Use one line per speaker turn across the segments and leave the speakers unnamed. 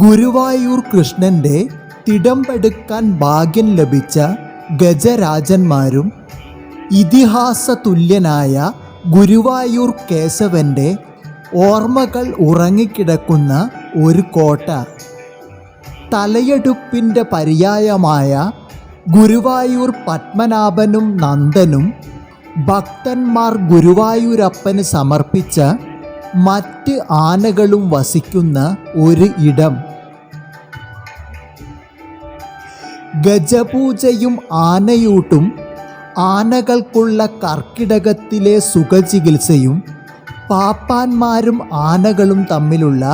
ഗുരുവായൂർ കൃഷ്ണന്റെ തിടമ്പെടുക്കാൻ ഭാഗ്യം ലഭിച്ച ഗജരാജന്മാരും ഇതിഹാസ തുല്യനായ ഗുരുവായൂർ കേശവന്റെ ഓർമ്മകൾ ഉറങ്ങിക്കിടക്കുന്ന ഒരു കോട്ട. തലയെടുപ്പിന്റെ പര്യായമായ ഗുരുവായൂർ പത്മനാഭനും നന്ദനും ഭക്തന്മാർ ഗുരുവായൂരപ്പന് സമർപ്പിച്ച മറ്റ് ആനകളും വസിക്കുന്ന ഒരു ഇടം. ഗജപൂജയും ആനയൂട്ടും ആനകൾക്കുള്ള കർക്കിടകത്തിലെ സുഖചികിത്സയും പാപ്പാന്മാരും ആനകളും തമ്മിലുള്ള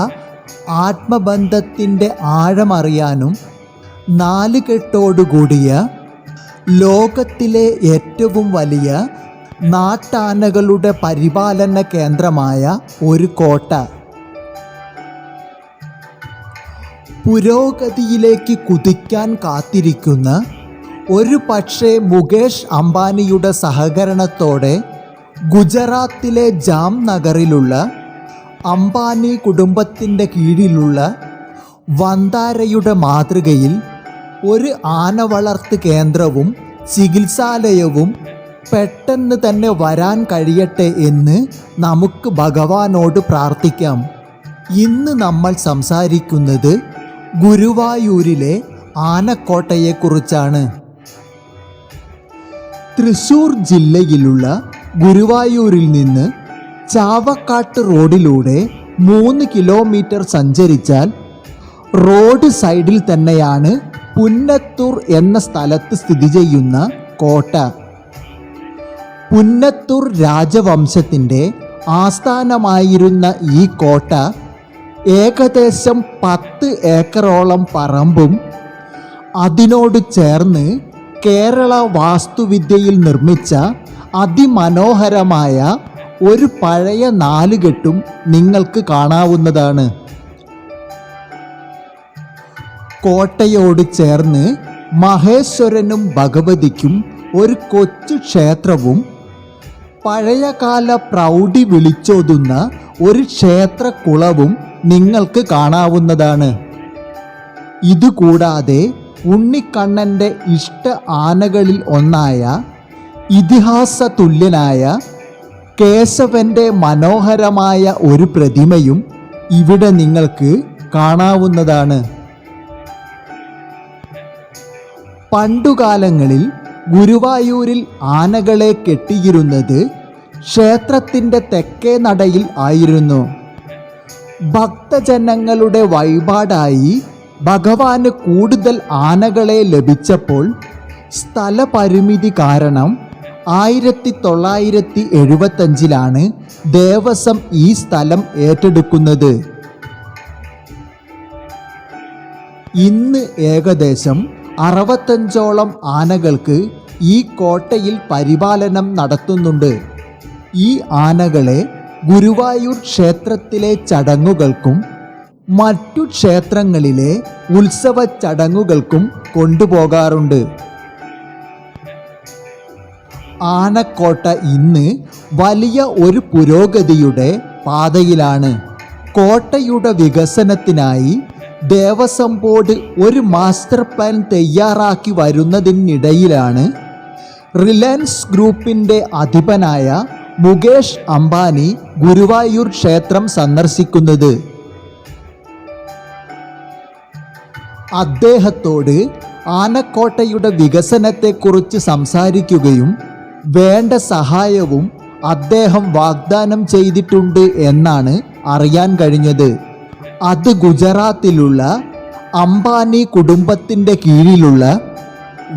ആത്മബന്ധത്തിന്റെ ആഴമറിയാനും നാലുകെട്ടോടുകൂടിയ ലോകത്തിലെ ഏറ്റവും വലിയ നാട്ടാനകളുടെ പരിപാലന കേന്ദ്രമായ ഒരു കോട്ട. പുരോഗതിയിലേക്ക് കുതിക്കാൻ കാത്തിരിക്കുന്ന ഒരു പക്ഷേ മുകേഷ് അംബാനിയുടെ സഹകരണത്തോടെ ഗുജറാത്തിലെ ജാംനഗറിലുള്ള അംബാനി കുടുംബത്തിന്റെ കീഴിലുള്ള വന്താരയുടെ മാതൃകയിൽ ഒരു ആന വളർത്ത് കേന്ദ്രവും ചികിത്സാലയവും പെട്ടെന്ന് തന്നെ വരാൻ കഴിയട്ടെ എന്ന് നമുക്ക് ഭഗവാനോട് പ്രാർത്ഥിക്കാം. ഇന്ന് നമ്മൾ സംസാരിക്കുന്നത് ഗുരുവായൂരിലെ ആനക്കോട്ടയെക്കുറിച്ചാണ്. തൃശൂർ ജില്ലയിലുള്ള ഗുരുവായൂരിൽ നിന്ന് ചാവക്കാട്ട് റോഡിലൂടെ മൂന്ന് കിലോമീറ്റർ സഞ്ചരിച്ചാൽ റോഡ് സൈഡിൽ തന്നെയാണ് പുന്നത്തൂർ എന്ന സ്ഥലത്ത് സ്ഥിതി ചെയ്യുന്ന കോട്ട. പുന്നത്തൂർ രാജവംശത്തിന്റെ ആസ്ഥാനമായിരുന്ന ഈ കോട്ട ഏകദേശം പത്ത് ഏക്കറോളം പറമ്പും അതിനോട് ചേർന്ന് കേരള വാസ്തുവിദ്യയിൽ നിർമ്മിച്ച അതിമനോഹരമായ ഒരു പഴയ നാലുകെട്ടും നിങ്ങൾക്ക് കാണാവുന്നതാണ്. കോട്ടയോട് ചേർന്ന് മഹേശ്വരനും ഭഗവതിക്കും ഒരു കൊച്ചു ക്ഷേത്രവും പഴയകാല പ്രൗഢി വിളിച്ചോതുന്ന ഒരു ക്ഷേത്രക്കുളവും നിങ്ങൾക്ക് കാണാവുന്നതാണ്. ഇതുകൂടാതെ ഉണ്ണിക്കണ്ണന്റെ ഇഷ്ട ആനകളിൽ ഒന്നായ ഇതിഹാസ തുല്യനായ കേശവന്റെ മനോഹരമായ ഒരു പ്രതിമയും ഇവിടെ നിങ്ങൾക്ക് കാണാവുന്നതാണ്. പണ്ടുകാലങ്ങളിൽ ഗുരുവായൂരിൽ ആനകളെ കെട്ടിയിരുന്നത് ക്ഷേത്രത്തിന്റെ തെക്കേ നടയിൽ ആയിരുന്നു. ഭക്തജനങ്ങളുടെ വഴിപാടായി ഭഗവാന് കൂടുതൽ ആനകളെ ലഭിച്ചപ്പോൾ സ്ഥലപരിമിതി കാരണം ആയിരത്തി തൊള്ളായിരത്തി എഴുപത്തഞ്ചിലാണ് ദേവസ്വം ഈ സ്ഥലം ഏറ്റെടുക്കുന്നത്. ഇന്ന് ഏകദേശം അറുപത്തഞ്ചോളം ആനകൾക്ക് ഈ കോട്ടയിൽ പരിപാലനം നടത്തുന്നുണ്ട്. ഈ ആനകളെ ഗുരുവായൂർ ക്ഷേത്രത്തിലെ ചടങ്ങുകൾക്കും മറ്റു ക്ഷേത്രങ്ങളിലെ ഉത്സവ ചടങ്ങുകൾക്കും കൊണ്ടുപോകാറുണ്ട്. ആനക്കോട്ട ഇന്ന് വലിയ ഒരു പുരോഗതിയുടെ പാതയിലാണ്. കോട്ടയുടെ വികസനത്തിനായി ദേവസ്വം ബോർഡ് ഒരു മാസ്റ്റർ പ്ലാൻ തയ്യാറാക്കി വരുന്നതിനിടയിലാണ് റിലയൻസ് ഗ്രൂപ്പിന്റെ അധിപനായ മുകേഷ് അംബാനി ഗുരുവായൂർ ക്ഷേത്രം സന്ദർശിക്കുന്നത്. അദ്ദേഹത്തോട് ആനക്കോട്ടയുടെ വികസനത്തെക്കുറിച്ച് സംസാരിക്കുകയും വേണ്ട സഹായവും അദ്ദേഹം വാഗ്ദാനം ചെയ്തിട്ടുണ്ട് എന്നാണ് അറിയാൻ കഴിഞ്ഞത്. അത് ഗുജറാത്തിലുള്ള അംബാനി കുടുംബത്തിന്റെ കീഴിലുള്ള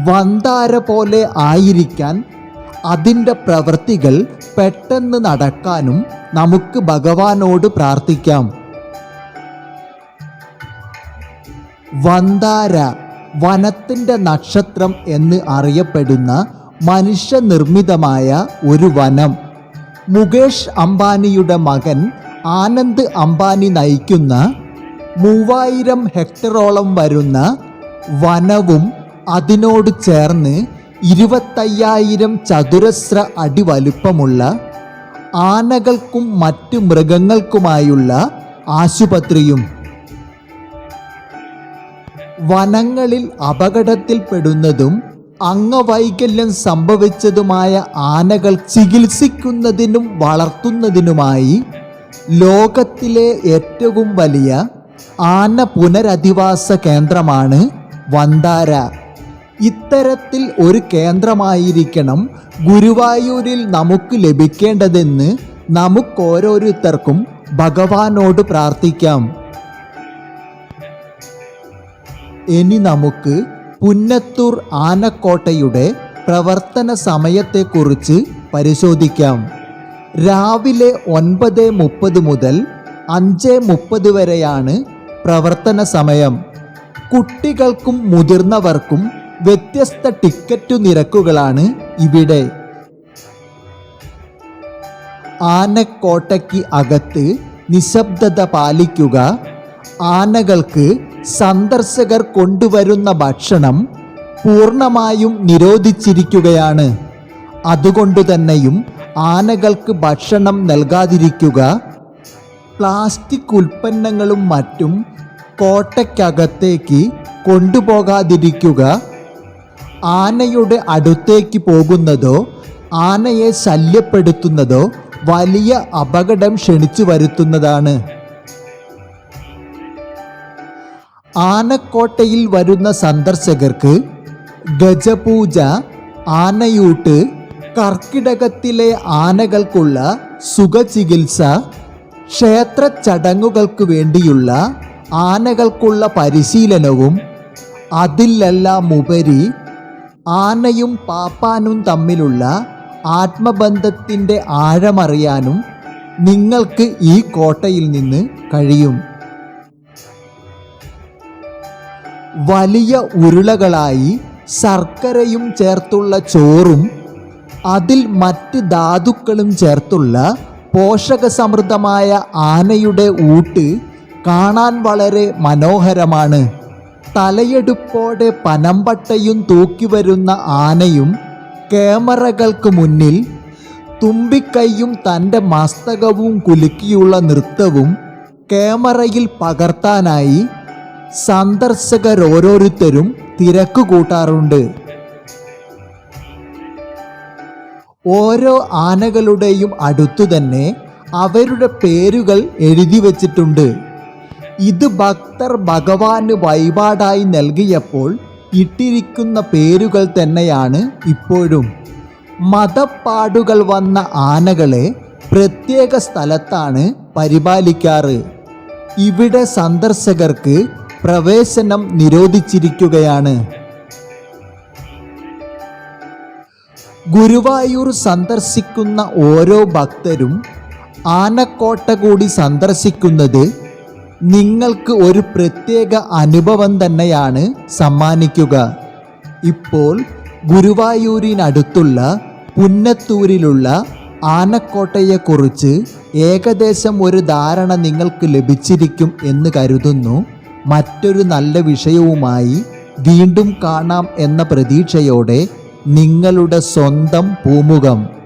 വന്താര പോലെ ആയിരിക്കാൻ അതിന്റെ പ്രവൃത്തികൾ പെട്ടെന്ന് നടക്കാനും നമുക്ക് ഭഗവാനോട് പ്രാർത്ഥിക്കാം. വന്താര വനത്തിന്റെ നക്ഷത്രം എന്ന് അറിയപ്പെടുന്ന മനുഷ്യനിർമ്മിതമായ ഒരു വനം. മുകേഷ് അംബാനിയുടെ മകൻ ആനന്ദ് അംബാനി നയിക്കുന്ന മൂവായിരം ഹെക്ടറോളം വരുന്ന വനവും അതിനോട് ചേർന്ന് ഇരുപത്തയ്യായിരം ചതുരശ്ര അടി വലുപ്പമുള്ള ആനകൾക്കും മറ്റു മൃഗങ്ങൾക്കുമായുള്ള ആശുപത്രിയും വനങ്ങളിൽ അപകടത്തിൽപ്പെടുന്നതും അംഗവൈകല്യം സംഭവിച്ചതുമായ ആനകൾ ചികിത്സിക്കുന്നതിനും വളർത്തുന്നതിനുമായി ലോകത്തിലെ ഏറ്റവും വലിയ ആന പുനരധിവാസ കേന്ദ്രമാണ് വന്താര. ഇത്തരത്തിൽ ഒരു കേന്ദ്രമായിരിക്കണം ഗുരുവായൂരിൽ നമുക്ക് ലഭിക്കേണ്ടതെന്ന് നമുക്കോരോരുത്തർക്കും ഭഗവാനോട് പ്രാർത്ഥിക്കാം. ഇനി നമുക്ക് പുന്നത്തൂർ ആനക്കോട്ടയുടെ പ്രവർത്തന സമയത്തെക്കുറിച്ച് പരിശോധിക്കാം. രാവിലെ ഒൻപത് മുപ്പത് മുതൽ അഞ്ച് മുപ്പത് വരെയാണ് പ്രവർത്തന സമയം. കുട്ടികൾക്കും മുതിർന്നവർക്കും വ്യത്യസ്ത ടിക്കറ്റ് നിരക്കുകളാണ് ഇവിടെ. ആനക്കോട്ടയ്ക്ക് അകത്ത് നിശബ്ദത പാലിക്കുക ആനകൾക്ക് സന്ദർശകർ കൊണ്ടുവരുന്ന ഭക്ഷണം പൂർണമായും നിരോധിച്ചിരിക്കുകയാണ്. അതുകൊണ്ടു തന്നെയും ആനകൾക്ക് ഭക്ഷണം നൽകാതിരിക്കുക പ്ലാസ്റ്റിക് ഉൽപ്പന്നങ്ങളും മറ്റും കോട്ടയ്ക്കകത്തേക്ക് കൊണ്ടുപോകാതിരിക്കുക ആനയുടെ അടുത്തേക്ക് പോകുന്നതോ ആനയെ ശല്യപ്പെടുത്തുന്നതോ വലിയ അപകടം ക്ഷണിച്ചു വരുത്തുന്നതാണ്. ആനക്കോട്ടയിൽ വരുന്ന സന്ദർശകർക്ക് ഗജപൂജ ആനയൂട്ട് കർക്കിടകത്തിലെ ആനകൾക്കുള്ള സുഖചികിത്സ ക്ഷേത്ര ചടങ്ങുകൾക്ക് വേണ്ടിയുള്ള ആനകൾക്കുള്ള പരിശീലനവും അതിലെല്ലാം ഉപരി ആനയും പാപ്പാനും തമ്മിലുള്ള ആത്മബന്ധത്തിന്റെ ആഴമറിയാനും നിങ്ങൾക്ക് ഈ കോട്ടയിൽ നിന്ന് കഴിയും. വലിയ ഉരുളകളായി ശർക്കരയും ചേർത്തുള്ള ചോറും അതിൽ മറ്റ് ധാതുക്കളും ചേർത്തുള്ള പോഷകസമൃദ്ധമായ ആനയുടെ ഊട്ട് കാണാൻ വളരെ മനോഹരമാണ്. തലയെടുപ്പോടെ പനമ്പട്ടയും തൂക്കി വരുന്ന ആനയും ക്യാമറകൾക്ക് മുന്നിൽ തുമ്പിക്കൈയും തന്റെ മസ്തകവും കുലുക്കിയുള്ള നൃത്തവും ക്യാമറയിൽ പകർത്താനായി സന്ദർശകർ ഓരോരുത്തരും തിരക്ക് കൂട്ടാറുണ്ട്. ഓരോ ആനകളുടെയും അടുത്തു തന്നെ അവരുടെ പേരുകൾ എഴുതി വച്ചിട്ടുണ്ട്. ഇത് ഭക്തർ ഭഗവാന് വഴിപാടായി നൽകിയപ്പോൾ ഇട്ടിരിക്കുന്ന പേരുകൾ തന്നെയാണ് ഇപ്പോഴും. മതപ്പാടുകൾ വന്ന ആനകളെ പ്രത്യേക സ്ഥലത്താണ് പരിപാലിക്കാറ്. ഇവിടെ സന്ദർശകർക്ക് പ്രവേശനം നിരോധിച്ചിരിക്കുകയാണ്. ഗുരുവായൂർ സന്ദർശിക്കുന്ന ഓരോ ഭക്തരും ആനക്കോട്ട കൂടി സന്ദർശിക്കുന്നത് നിങ്ങൾക്ക് ഒരു പ്രത്യേക അനുഭവം തന്നെയാണ് സമ്മാനിക്കുക. ഇപ്പോൾ ഗുരുവായൂരിനടുത്തുള്ള പുന്നത്തൂരിലുള്ള ആനക്കോട്ടയെക്കുറിച്ച് ഏകദേശം ഒരു ധാരണ നിങ്ങൾക്ക് ലഭിച്ചിരിക്കും എന്ന് കരുതുന്നു. മറ്റൊരു നല്ല വിഷയവുമായി വീണ്ടും കാണാം എന്ന പ്രതീക്ഷയോടെ നിങ്ങളുടെ സ്വന്തം പൂമുഖം.